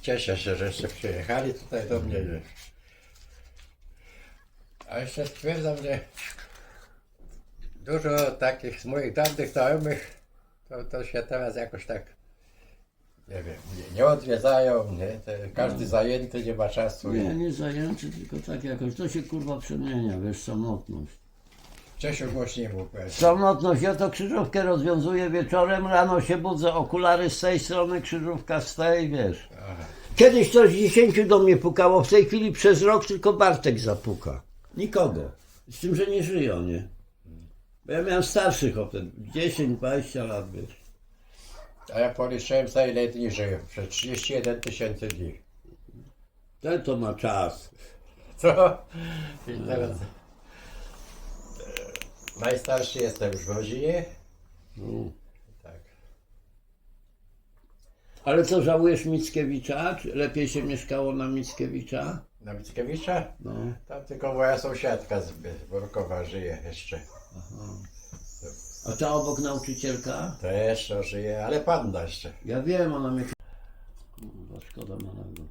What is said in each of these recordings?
Cieszę się, że jeszcze przyjechali tutaj do mnie. nie? A jeszcze stwierdzam, że dużo takich z moich dawnych znajomych to, to się teraz jakoś tak nie wiem, nie, nie odwiedzają, nie? Te, każdy zajęty, nie ma czasu. Nie, nie zajęty, tylko tak jakoś. To się kurwa przemienia, wiesz, samotność. Czesiu głośniej mógł powiedzieć. Samotność, ja to krzyżówkę rozwiązuję wieczorem, rano się budzę, okulary z tej strony, krzyżówka z tej, wiesz. Kiedyś coś dziesięciu do mnie pukało, w tej chwili przez rok tylko Bartek zapuka. Nikogo. Z tym, że nie żyją, nie? Bo ja miałem starszych opet, 10-20 lat, wiesz. A ja policzyłem za ile dni żyję. Przez 31 tysięcy dni. Ten to ma czas. Co? I teraz... Najstarszy jestem już w rodzinie. No. Tak. Ale co, żałujesz Mickiewicza? Czy lepiej się mieszkało na Mickiewicza? Na Mickiewicza? No. Tam tylko moja sąsiadka z Borkowa żyje jeszcze. A ta obok nauczycielka? Też to żyje, ale panna jeszcze. Ja wiem, ona mnie... Kurwa, szkoda malego.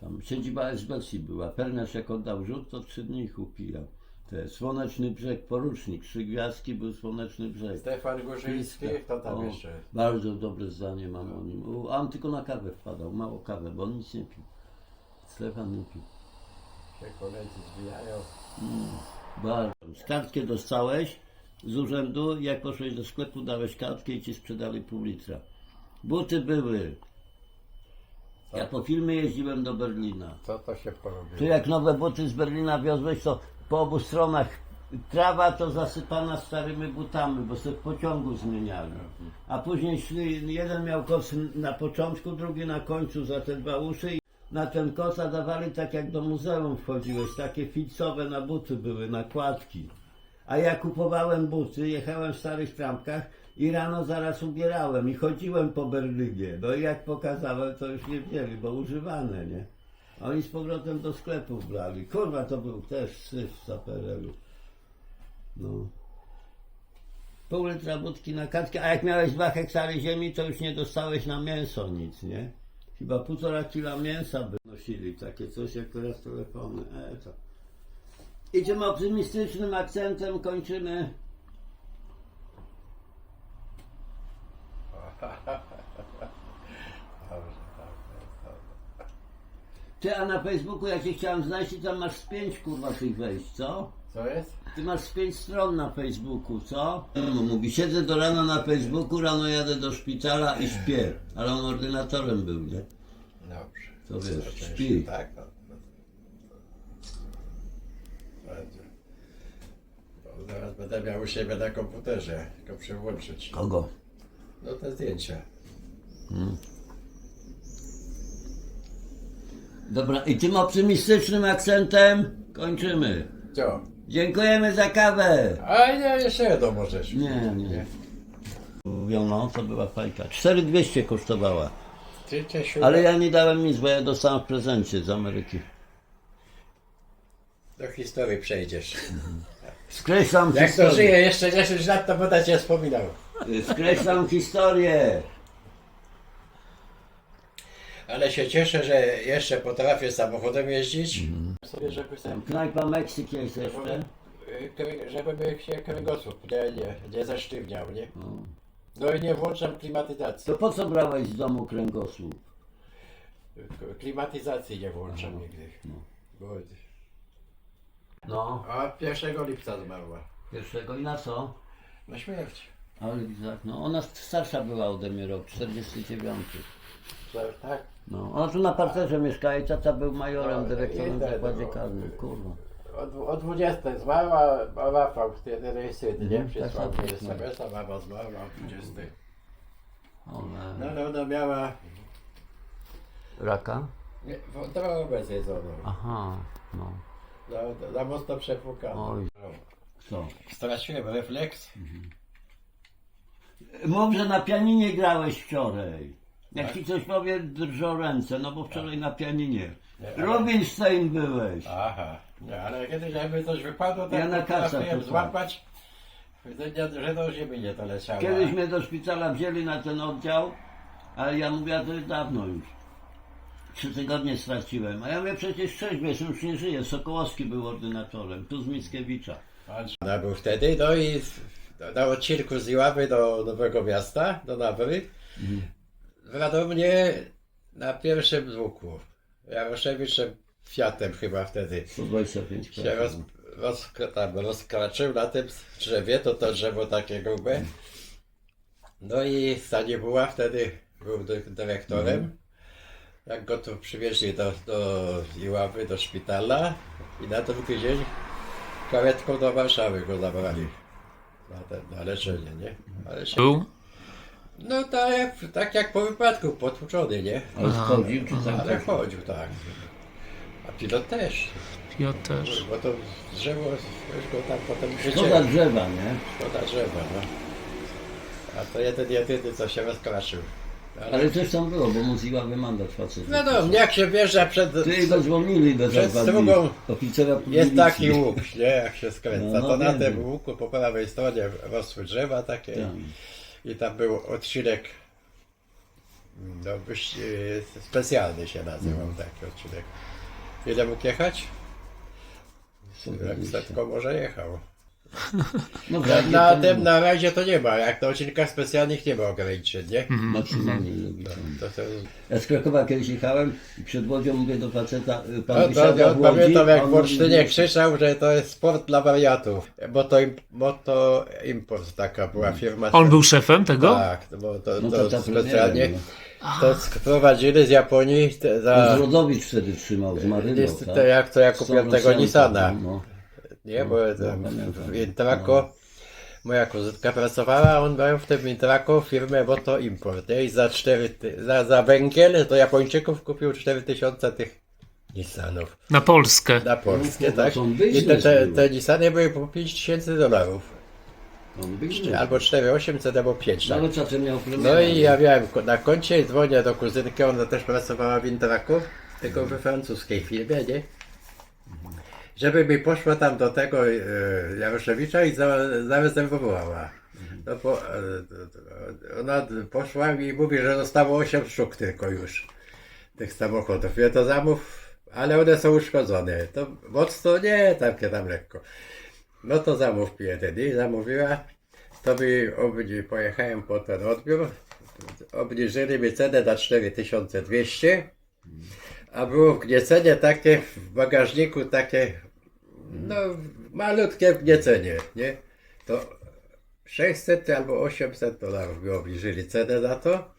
Tam siedziba SBC była. Perniarz jak oddał rzut, to trzy dni ich upijał. Te Słoneczny Brzeg, porucznik, trzy gwiazdki był Słoneczny Brzeg. Stefan Górzyński, kto tam O, jeszcze? Bardzo dobre zdanie mam o nim. U, a on tylko na kawę wpadał, mało kawę, bo on nic nie pił. Stefan nie pił. Się koledzy zbijają. Bardzo. Kartkę dostałeś z urzędu, jak poszłeś do sklepu, dałeś kartkę i ci sprzedali pół litra. Buty były. Ja po filmie jeździłem do Berlina. Co to się porobiło? Tu jak nowe buty z Berlina wiozłeś, to po obu stronach trawa to zasypana starymi butami, bo sobie w pociągu zmieniali. A później szli, jeden miał koc na początku, drugi na końcu za te dwa uszy i na ten koca dawali tak jak do muzeum wchodziłeś, takie filcowe na buty były, nakładki. A ja kupowałem buty, jechałem w starych trampkach i rano zaraz ubierałem i chodziłem po Berlinie. No i jak pokazałem, to już nie wzięli, bo używane, nie? A Oni z powrotem do sklepów brali. Kurwa, to był też syf z PRL-u. No. Pół litra budki na kartkę, a jak miałeś dwa hektary ziemi, to już nie dostałeś na mięso nic, nie? Chyba półtora kila mięsa by nosili, takie coś jak teraz telefony. E, to. I tym optymistycznym akcentem kończymy. Dobrze, dobrze, dobrze. Ty, a na Facebooku jak cię chciałem znaleźć, i tam masz z pięć kurwa tych wejść, co? Co jest? Ty masz z pięć stron na Facebooku, co? No, mówi, siedzę do rana na Facebooku, rano jadę do szpitala i śpię. Ale on ordynatorem był, nie? Dobrze. To wiesz, Oczywiście, śpi. Tak, no. no. Będzie. Bo Zaraz będę miał u siebie na komputerze, tylko przełączyć. Kogo? No te zdjęcia. Dobra, i tym optymistycznym akcentem kończymy. Co? Dziękujemy za kawę. A nie, jeszcze jedno możesz. Nie, nie. Mówiono, to była fajka. 4200 kosztowała. Ty, Ale ja nie dałem nic, bo ja dostałem w prezencie z Ameryki. do historii przejdziesz. Skreślam Jak to historię. żyje jeszcze 10 lat, to będę cię wspominał. Skreślam historię. Ale się cieszę, że jeszcze potrafię samochodem jeździć. Sobie, żeby sam Knajpa Meksyk jest jeszcze. Żeby się kręgosłup nie, nie, nie zasztywniał, nie? No i nie włączam klimatyzacji. To po co brałeś z domu kręgosłup? K- Klimatyzacji nie włączam nigdy. Bo- No, A 1 lipca zmarła. pierwszego i na co? Na śmierć. Ale tak, no ona starsza była ode mnie rok, 49. Tak? No, ona tu na parterze mieszkała i tata był majorem, No, dyrektorem i zakładzie tego. karnym, kurwa. O, o 20 zmarła, a Rafał, jeden syn, nie? Mhm, Przysłał tak, mi tak, tak. SMS-a, mama zmarła o 20. No ale ona miała Raka? nie, wątrobę zjedzoną. Aha, no. No, za mocno przepłukano. Oj. Co? Straciłem refleks. Mów, że na pianinie grałeś wczoraj. Jak Tak. ci coś powie, drżą ręce, no bo wczoraj na pianinie. Nie, ale- Rubinstein byłeś. Aha, nie, ale kiedyś jakby coś wypadło, to Ja na potrafiłem to złapać, że do ziemi nie to leciało. Kiedyś mnie do szpitala wzięli na ten oddział, ale ja mówię, a to jest dawno już. trzy tygodnie straciłem. A ja mówię, przecież trzeźwy, jestem już nie żyję. Sokołowski był ordynatorem, tu z Mickiewicza. Ona był wtedy, no i na- na odcinku z Iławy do Nowego Miasta, do Nawry, wiadomo mnie na pierwszym dłuku. Jaroszewiczem Fiatem chyba wtedy 125 się roz, roz, tam rozkraczył na tym drzewie, to to drzewo takie grube. No i Stanibuła wtedy był dy- dyrektorem. Jak go tu przywieźli do, do Iławy, do szpitala i na drugi dzień karetką do Warszawy go zabrali. Na, ten, na leczenie, nie? Ale się, Był? No tak jak, tak jak po wypadku, potłuczony, nie? Ale schodził, czy tam Ale chodził, tak. A pilot też. Ja też. Bo to drzewo, już go tam potem Szkoda wycięło. drzewa, nie? Szkoda drzewa, no. A to jeden jedyny, co się rozkraszył. Ale, Ale coś tam było, bo mu z Iławy mandat facet. wiadomo, jak się wjeżdża przed... Ty go dzwonili Przed drugą Oficera Jest taki łuk, nie? Jak się skręca. No, no, to na wiem, tym łuku po prawej stronie rosły drzewa takie. Tak. I tam był odcinek, no e, specjalny się nazywał Mhm. taki odcinek. Ile mógł jechać? Jak setko może jechał. No Na, na to tym na razie to nie ma, jak na odcinkach specjalnych nie ma ograniczeń, nie? Maksymalnie logicznie. To, to, Ja z Krakowa kiedyś jechałem i przed Łodzią mówię do faceta, y, pan no, to, ja Łodzi, pamiętam jak w Olsztynie krzyczał, że to jest sport dla wariatów. Moto, im- moto Import taka była firma. On był szefem tego? Tak, no bo to, No to, to specjalnie to sprowadzili z Japonii za, Zrodowicz wtedy trzymał, zmarywał, niestety tak? jak to ja kupiłem tego 100%, Nissana. No. Nie, bo tam pamiętam. w Intraco moja kuzytka pracowała, a on miał w tym Intraco firmę Moto Import. Nie? I za, cztery, ty- za, za węgiel do Japończyków kupił 4000 tych Nissanów Na Polskę. na Polskie, No, to tak? I te, te, te Nissany były po 5000 dolarów. Albo 4800, albo 5. No Tak? No i ja miałem na koncie, dzwonię do kuzynki, ona też pracowała w Intraku, tylko we francuskiej firmie, nie? Żeby mi poszła tam do tego e, Jaroszewicza i za, zarezerwowała. No bo e, e, ona poszła i mówi, że zostało 8 sztuk tylko już tych samochodów. Ja to zamów, ale one są uszkodzone. To mocno nie, takie tam lekko. No to zamów jeden i zamówiła. To mi obni, pojechałem po ten odbiór. Obniżyli mi cenę na 4200. A było wgniecenie takie w bagażniku, takie no malutkie wgniecenie, nie? To 600 albo 800 dolarów mi obniżyli cenę za to.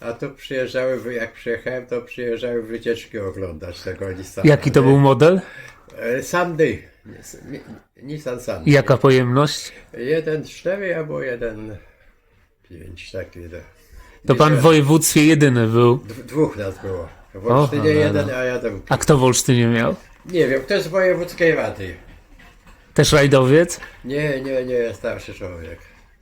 A tu przyjeżdżały, jak przyjechałem, to przyjeżdżały wycieczki oglądać tego Nissana. Jaki to był model? E, Sandy. Nis- Ni- Nissan Sandy. Jaka pojemność? Jeden cztery albo jeden pięć, taki. To pan w województwie jedyny był. Dwóch nas było. W Olsztynie jeden, a ja drugi. A kto w Olsztynie miał? Nie wiem, kto z wojewódzkiej rady. Też rajdowiec? Nie, nie, nie, starszy człowiek.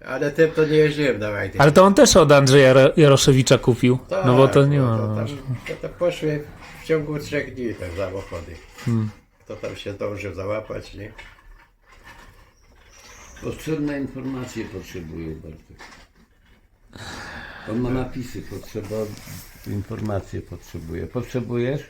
Ale tym to nie jeździłem na rajdy. Ale to on też od Andrzeja Ro- Jaroszewicza kupił. Tak, No bo to nie To, ma. tam, to, to poszły w ciągu trzech dni te samochody. Hmm. Kto tam się zdążył załapać, nie? Potrzebne informacje potrzebuje Bartek. On ma napisy, potrzeba informacje potrzebuje. Potrzebujesz?